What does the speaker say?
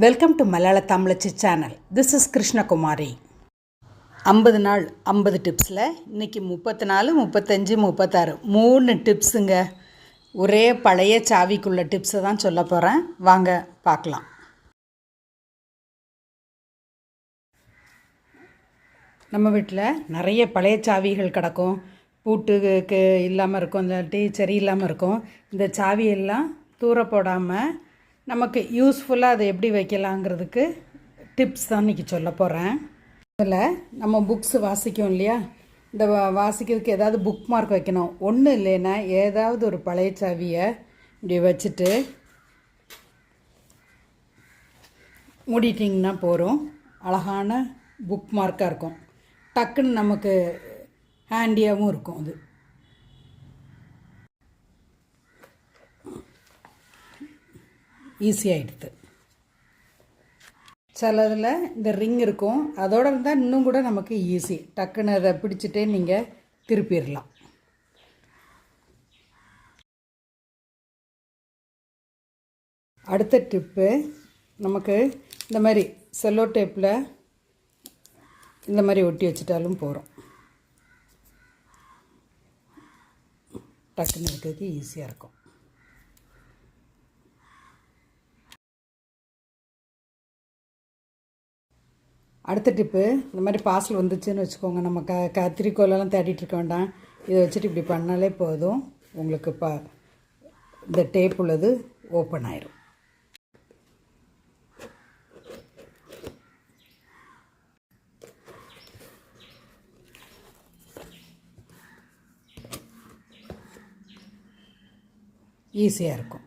Welcome to Malayala Thamizhachi channel this is Krishnakumari ஐம்பது நாள் ஐம்பது டிப்ஸில் இன்றைக்கி முப்பத்தி நாலு முப்பத்தஞ்சு முப்பத்தாறு. மூணு டிப்ஸுங்க ஒரே பழைய சாவிக்குள்ள டிப்ஸை தான் சொல்ல போகிறேன் வாங்க பார்க்கலாம். நம்ம வீட்டில் நிறைய பழைய சாவிகள் கிடக்கும். பூட்டுக்கு இல்லாமல் இருக்கும் இல்லாட்டி சரி இல்லாமல் இருக்கும். இந்த சாவியெல்லாம் தூர போடாமல் நமக்கு யூஸ்ஃபுல்லாக அதை எப்படி வைக்கலாங்கிறதுக்கு டிப்ஸ் தான் இன்றைக்கி சொல்ல போகிறேன் அதில் நம்ம புக்ஸ் வாசிக்கும் இல்லையா? இந்த வாசிக்கிறதுக்கு ஏதாவது புக் மார்க் வைக்கணும். ஒன்றும் இல்லைன்னா ஏதாவது ஒரு பழைய சாவியை இப்படி வச்சுட்டு மூடிட்டிங்கன்னா போகிறோம் அழகான புக் மார்க்காக இருக்கும். டக்குன்னு நமக்கு ஹேண்டியாகவும் இருக்கும் அது. ஈஸியாகிடுது சிலதில் இந்த ரிங் இருக்கும். அதோட இருந்தால் இன்னும் கூட நமக்கு ஈஸி டக்குன்னு அதை பிடிச்சிட்டே நீங்கள் திருப்பிடலாம். அடுத்த டிப்பு நமக்கு இந்த மாதிரி செல்லோ டேப்பில் இந்த மாதிரி ஒட்டி வச்சுட்டாலும் போகிறோம் டக்குன்னு இருக்கிறதுக்கு ஈஸியாக இருக்கும். அடுத்த டிப்பு இந்த மாதிரி பார்சல் வந்துச்சுன்னு வச்சுக்கோங்க. நம்ம க கத்திரிக்கோலெல்லாம் தேடிட்டு இருக்க வேண்டாம். இதை வச்சுட்டு இப்படி பண்ணாலே போதும். உங்களுக்கு ப இந்த டேப் உள்ளது ஓப்பன் ஆயிரும். ஈஸியாக இருக்கும்.